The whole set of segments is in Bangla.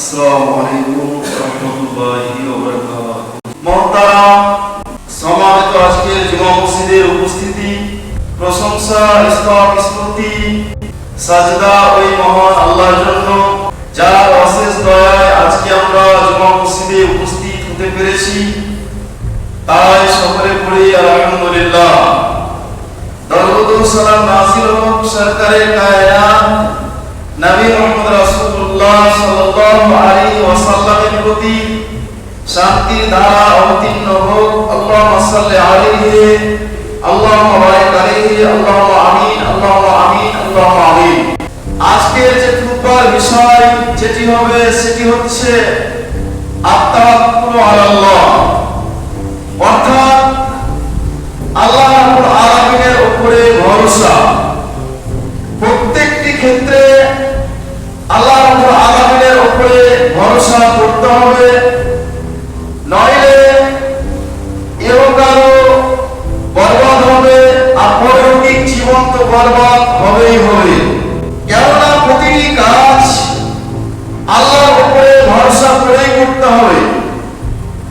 আসসালামু আলাইকুম রহমতুল্লাহি উপস্থিতি হতে পেরেছি তাই সকলে পড়ি, আলহামদুলিল্লাহ। দরুদ ও সালাম নাযিল হোক রাসূলুল্লাহ সাল্লাল্লাহু আলাইহি ওয়াসাল্লামের প্রতি শান্তির ধারা অবতীর্ণ হোক। আল্লাহুম্মা সাল্লি আলাইহি, আল্লাহুম্মা বারিক আলাইহি, আল্লাহুম্মা আমিন আল্লাহুম্মা আমিন আল্লাহুম্মা আমিন। আজকের যে খুতবার বিষয় যেটি হবে সেটি হচ্ছে আত্মাওয়াক্কুল আলাল্লাহ। অর্থাৎ আল্লাহ রাব্বুল আলামিনের উপরে ভরসা। প্রত্যেকটি ক্ষেত্রে আল্লাহ রাব্বুল আলামিনের উপরে ভরসা করতে হবে। নইলে ইহকালও বরবাদ হবে আর পরলৌকিক জীবন তো বরবাদ হবেই হবে। কেননা প্রতিটি কাজ আল্লাহর উপরে ভরসা করেই করতে হবে।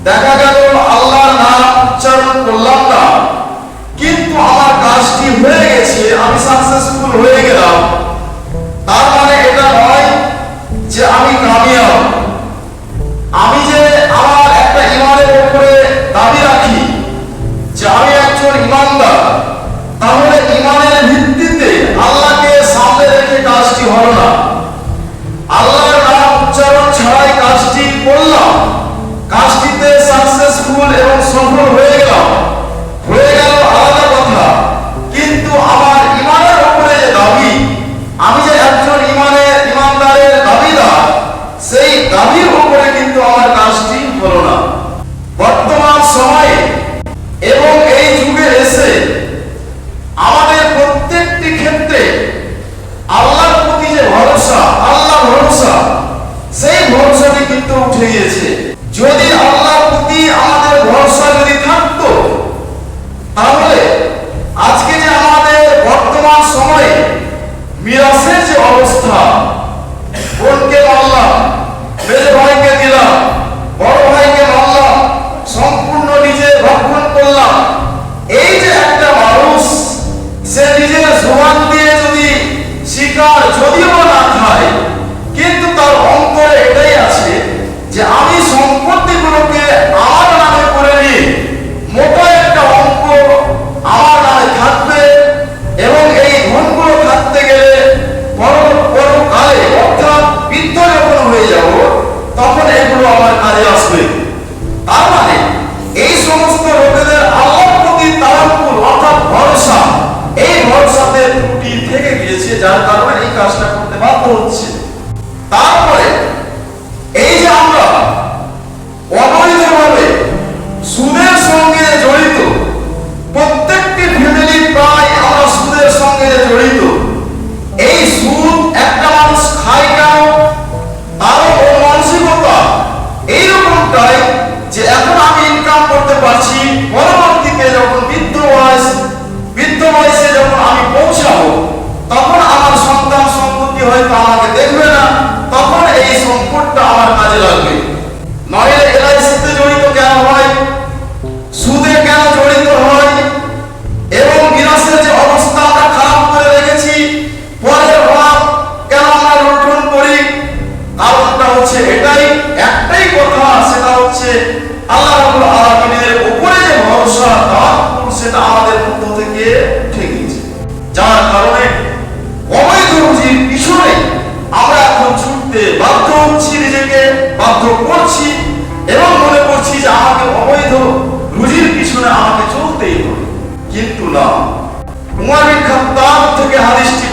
দেখা গেল আল্লাহর নাম উচ্চারণ করলাম না, কিন্তু আমার কাজটি হয়ে গেছে, আমি সাকসেসফুল হয়ে গেলাম। যে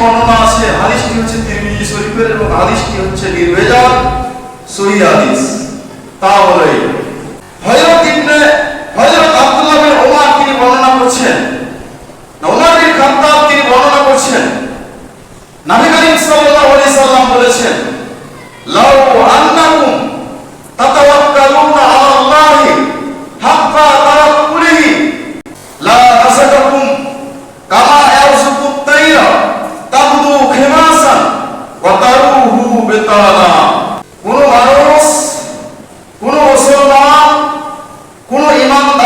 বর্ণনা আছে হাদিসটি হচ্ছে তিরমিজি শরীফের এবং হাদিসটি হচ্ছে নির্ভেজাল সহি হাদিস তা হলো হযরত ইবনে, হযরত আব্দুল্লাহ বিন ওমর তিনি বর্ণনা করছেন। ওমর বিন খাত্তাব তিনি বর্ণনা করছেন। নবী করিম সাল্লাল্লাহু আলাইহি সাল্লাম বলেছেন, লাউ আন্নাকুম তাতাওয়াক্কালুনা আলা আল্লাহি হাক্কা সম্মান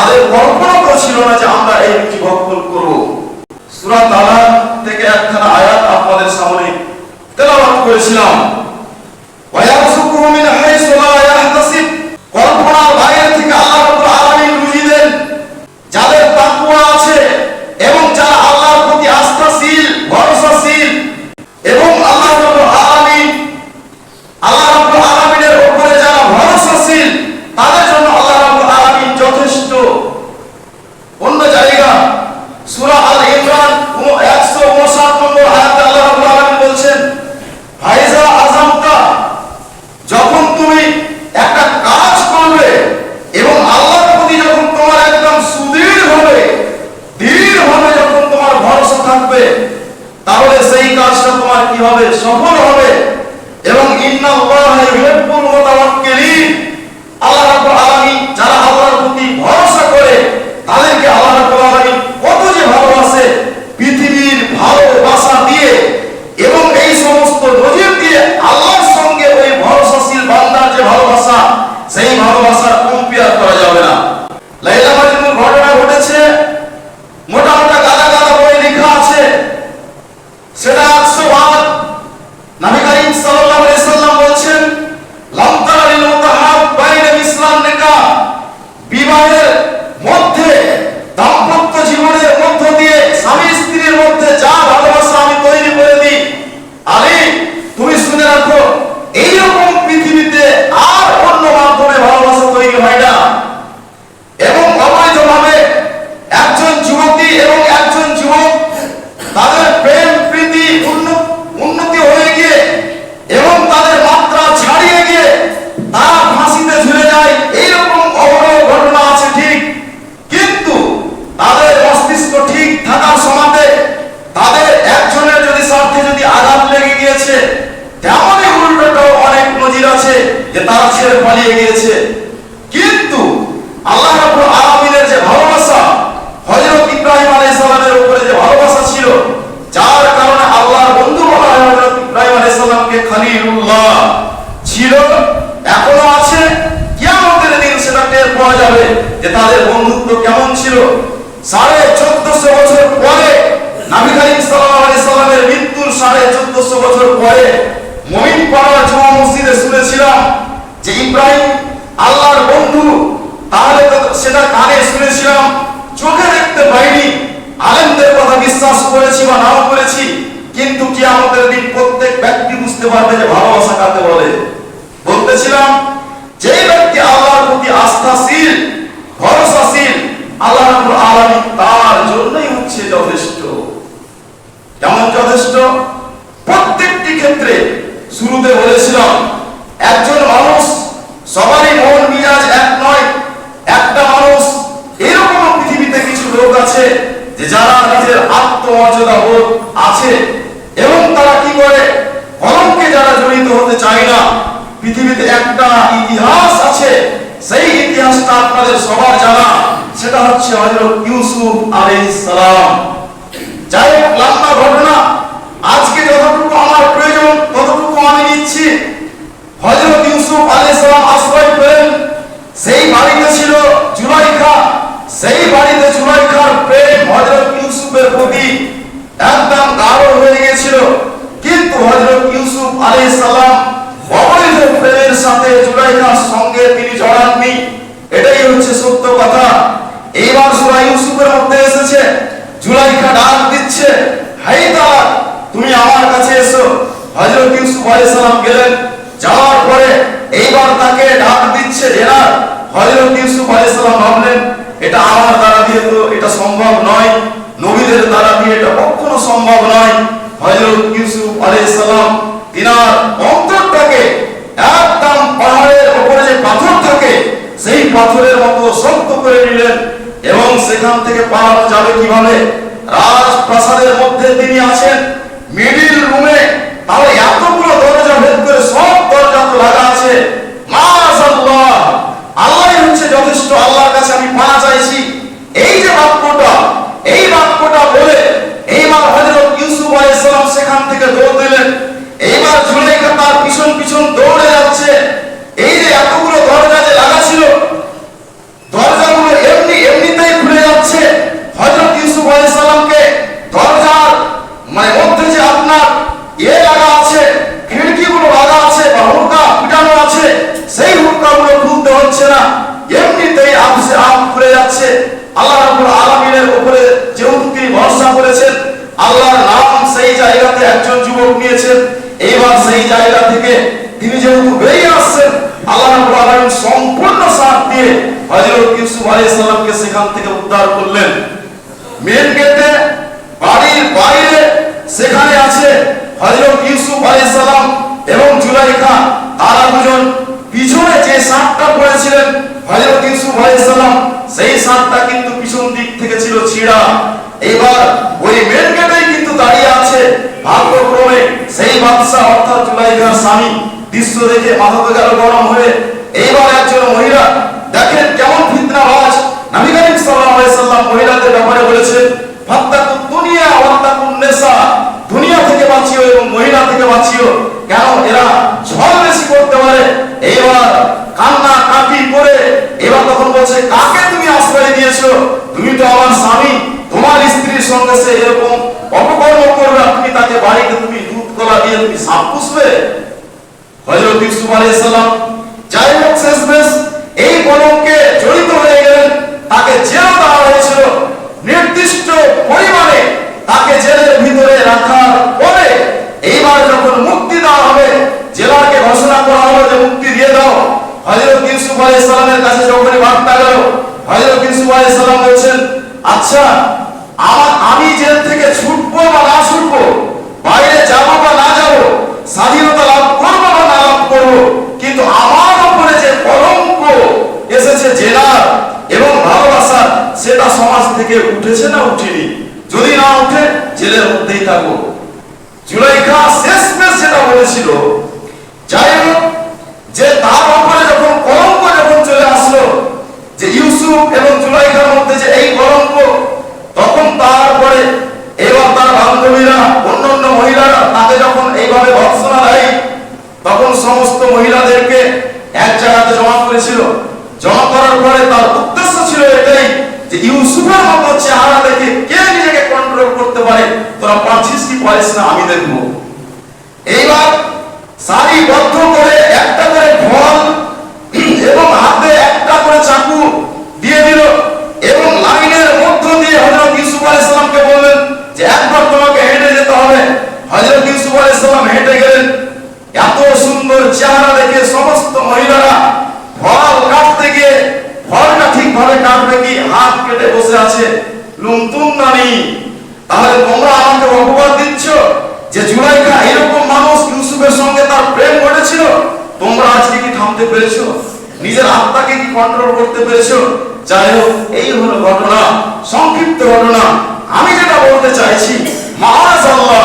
তাদের কল্পনা করেছিল না যে আমরা এই নীতি ভক্ষণ করব। সুরাত আলাদ দিয়ে দিয়েছে কিন্তু আল্লাহ রাব্বুল আলামিনের যে ভালোবাসা, হযরত ইব্রাহিম আলাইহিস সালামের উপরে যে ভালোবাসা ছিল, যার কারণে আল্লাহর বন্ধু বলা হয় হযরত ইব্রাহিম আলাইহিস সালামকে খলিলুল্লাহ ছিল, এখনও আছে। কিয়ামতের দিন সেটা টের পাওয়া যাবে যে তাদের বন্ধুত্ব কেমন ছিল। সাড়ে চোদ্দশো বছর পরে নাবি করিম সাল্লামের মৃত্যুর সাড়ে চোদ্দশো বছর পরে মহিন পাড়া জমা মসজিদে শুনেছিলাম যে ইব্রাহিম আল্লাহর বন্ধু, তাহলে সেটা কানে শুনেছিলাম, চোখে দেখতে পাইনি। আলেমদের কথা বিশ্বাস করেছি বা নাও করেছি, কিন্তু কি আমাদের দিন প্রত্যেক ব্যক্তি বুঝতে পারবে যে ভালোবাসা কাকে বলে। বলতেছিলাম যে ব্যক্তি আল্লাহর প্রতি আস্থাশীল, ভরসাশীল, আল্লাহ আলম তার জন্যই হচ্ছে যথেষ্ট। কেমন যথেষ্ট? প্রত্যেকটি ক্ষেত্রে শুরুতে বলেছিলাম একজন মানুষ, সবারই মন মিজাজ এক নয়। একটা মানুষ এরকম পৃথিবীতে কিছু লোক আছে যে যারা নিজের আত্মমর্যাদা বোধ আছে এবং তারা কি করে? কলমকে যারা জড়িত হতে চায় না, পৃথিবীতে একটা ইতিহাস আছে, সেই ইতিহাসটা আপনাদের সবার জানা। সেটা হচ্ছে হযরত ইউসুফ আলাইহিস সালাম। যাই হোক লম্বা ঘটনা। আজকে যতটুকু আমার প্রয়োজন, ততটুকু আমি নিচ্ছি। হযরত ইউসুফ আলাইহিস সালাম আশ্রয় পেলেন। সেই বাড়িতে ছিল জুলাইখা, সেই বাড়িতে জুলাইখার প্রেম হযরত ইউসুফের প্রতি একদম গাঢ় হয়ে গিয়েছিল। কিন্তু হযরত ইউসুফ আলাইহিস সালাম অবৈধ প্রেমের সাথে জুলাইখার সঙ্গে তিনি জড়াননি। এটাই হচ্ছে সত্য কথা। এইবার সূরা ইউসুফের মধ্যে এসেছে, জুলাইখা ডাক দিচ্ছে হাই তুমি আমার কাছে এসো। হযরত ইউসুফ আলাইহিস সালাম গেলেন। যাওয়ার পরে এইবার তাকে ডাক দিচ্ছে জেনার ইউসুফ ভাবলেন, এটা আমার দ্বারা দিয়ে তো এটা সম্ভব নয়। নবীদের দ্বারা দিয়ে এটা কখনো সম্ভব নয়। ইউসুফ তিনার অন্তরটাকে একদম পাহাড়ের যে পাথর থাকে, সেই পাথরের মতো শক্ত করে নিলেন এবং সেখান থেকে পালানো যাবে কীভাবে? রাজপ্রাসাদের মধ্যে তিনি আছেন, মিডিল রুমে তাহলে এতগুলো দরজা ভেদ করে সব আছে। মাশাআল্লাহ। আল্লাহই হচ্ছে যথেষ্ট। আল্লাহর কাছে আমি পানা চাইছি। এই যে বাক্যটা, এই বাক্যটা বলে এইবার হযরত ইউসুফ আলাইহিস সালাম সেখান থেকে দৌড় দিলেন। এইবার জুলাইখা তার পিছন পিছন দৌড়ে যাচ্ছে এই যে এতগুলো দরজা যে লাগা ছিল দরজাগুলো এমনি এমনিতেই খুলে যাচ্ছে হযরত ইউসুফ আলাইহিস সালামকে দরজার মানে মধ্যে যে আপনার ইয়ে লাগা আছে খিড়কিগুলো লাগা আছে বা হুড়কা পিটানো আছে সেই হুড়কাগুলো খুলতে হচ্ছে না এমনিতেই আপসে আপ খুলে যাচ্ছে আল্লাহ রাব্বুল আলামিনের উপরে যেহেতু তিনি ভরসা করেছেন আল্লাহর নাম সেই জায়গাতে একজন যুবক নিয়েছেন এইবার সেই জায়গা থেকে তিনি যেহেতু বেরিয়ে আসছেন আল্লাহ রাব্বুল আলামিন সম্পূর্ণ সাথ দিয়ে হযরত ইউসুফ আলাইহিস সালামকে সেখান থেকে উদ্ধার করলেন মেন গেটে বাড়ির বাইরে সেখানে আছে হযরত ইউসুফ আলাইহিস এবং জুলাইখা তারা দুজন পিছনে যে সাপটা পড়েছিলেন, হযরত ইউসুফ আলাইহিস সেই সাপটা কিন্তু পিছন দিক থেকে ছিল ছিঁড়া। এবার ওই মেন গেটেই কিন্তু দাঁড়িয়ে আছে। ভাগ্যক্রমে সেই বাদশা অর্থাৎ জুলাইখার স্বামী দৃশ্য দেখে মাথা তো গেল গরম হয়ে এইবার একজন মহিলা দেখেন কেমন ফিতনাবাজ নবী করিম সাল্লাল্লাহু আলাইহি সাল্লাম মহিলাদের ব্যাপারে বলেছেন ফাত্তাকু দুনিয়া ওয়াত্তাকুন নিসা দুনিয়া থেকে বাঁচিও এবং মহিলা থেকে বাঁচিও কেন এরা ঝড় বেশি করতে পারে? এইবার কান্না করে এবার তখন বলছে, কাকে তুমি আশ্রয় তুমি তো আমার স্বামী। তোমার স্ত্রীর সঙ্গে সে এরকম অপকর্ম করবে তুমি তাকে বাড়িতে তুমি দুধ কলা দিয়ে তুমি সাপ পুষবে? হযরত ইউসুফ যাই হোক শেষমেশ এই কলমকে জড়িত হয়ে গেলেন। তাকে জেলে দেওয়া হয়েছিল। নির্দিষ্ট পরিমাণে তাকে জেলের ভিতরে রাখার আচ্ছা যে সেটা সমাজ থেকে উঠেছে না উঠেনি? যদি না উঠে, জেলের মধ্যেই থাকব। জুলাইখা শেষমেশ যেটা বলেছিল, যাই যে তার উপরে যখন কলঙ্ক আসলো যে ইউসুফ এবং জুলাইখার মধ্যে যে এই কলঙ্ক তখন তারপরে এবার তার বান্ধবীরা অন্য অন্য মহিলারা তাকে যখন এইভাবে ভর্সনা দেয়, তখন সমস্ত মহিলাদেরকে এক জায়গাতে জমা করেছিল। জমা করার পরে তার উদ্দেশ্য ছিল এটাই যে ইউসুফের মতো চেহারা দেখে কে নিজেকে কন্ট্রোল করতে পারে? তোরা পারছিস কি পারিস না? আমি দেখব। এইবার সারিবদ্ধ করে একটা করে ফল এবং হাতে একটা করে চাকু দিয়ে দিল এবং লাইনের মধ্য দিয়ে হযরত ইউসুফ আলাইহিস সালামকে বললেন যে একবার তোমাকে হেঁটে যেতে হবে সাল্লাম হেঁটে গেলেন। এত সুন্দর চেহারা দেখে সমস্ত মহিলারা ফল কাটতে গিয়ে ফলটা ঠিকভাবে কাটবে কি, হাত কেটে বসে আছে। লুমতুম নানি, তাহলে তোমরা আমাকে অপবাদ দিচ্ছ যে জুলাইখা এরকম মানুষ ইউসুফের সঙ্গে তার প্রেম ঘটেছিল? তোমরা আজকে কি থামতে পেরেছ? নিজের আত্মাকে কি কন্ট্রোল করতে পেরেছ? যাই হোক এই হলো ঘটনা, সংক্ষিপ্ত ঘটনা। আমি যেটা বলতে চাইছি, মহারাজ আল্লাহ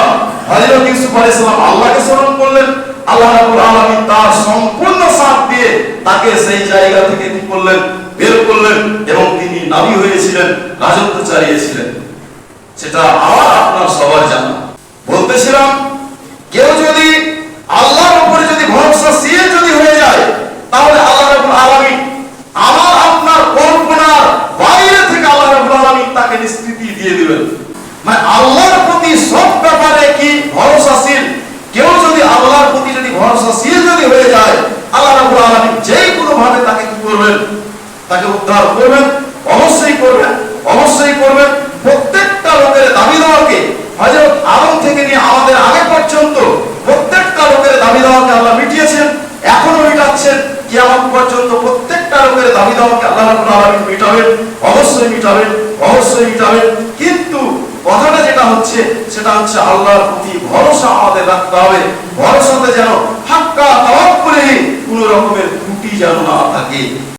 কেউ যদি আল্লাহর উপরে যদি ভরসা সিয়ে যদি হয়ে যায়, তাহলে আল্লাহ রাব্বুল আলামিন আমার আপনার কল্পনার বাইরে থেকে আল্লাহ রাব্বুল তাকে নিষ্কৃতি দিয়ে দিবেন। মানে আল্লাহর প্রতি সব ব্যাপারে কি ভরসাশীল কেউ যদি আল্লাহর প্রতি যদি ভরসাশীল যদি হয়ে যায় আল্লাহ রাব্বুল আলামিন যেই কোনো ভাবে তাকে কি করবেন তাকে উদ্ধার করবেন, অবশ্যই করবেন অবশ্যই করবেন। প্রত্যেকটা লোকের দাবি দেওয়াকে হযরত আদম থেকে নিয়ে আমাদের আগে পর্যন্ত প্রত্যেকটা লোকের দাবি দেওয়াকে আল্লাহ মিটিয়েছেন এখনও মিটাচ্ছেন। কিয়ামত পর্যন্ত প্রত্যেকটা লোকের দাবি দেওয়াকে আল্লাহ রাব্বুল আলামিন মিটাবেন, অবশ্যই মিটাবেন অবশ্যই মিটাবেন। কিন্তু কথাটা যেটা হচ্ছে, সেটা হচ্ছে আল্লাহর প্রতি ভরসা আমাদের রাখতে হবে। ভরসাতে যেন হাক্কা তাওয়াক্কুলে কোনো রকমের ত্রুটি যেন না থাকে।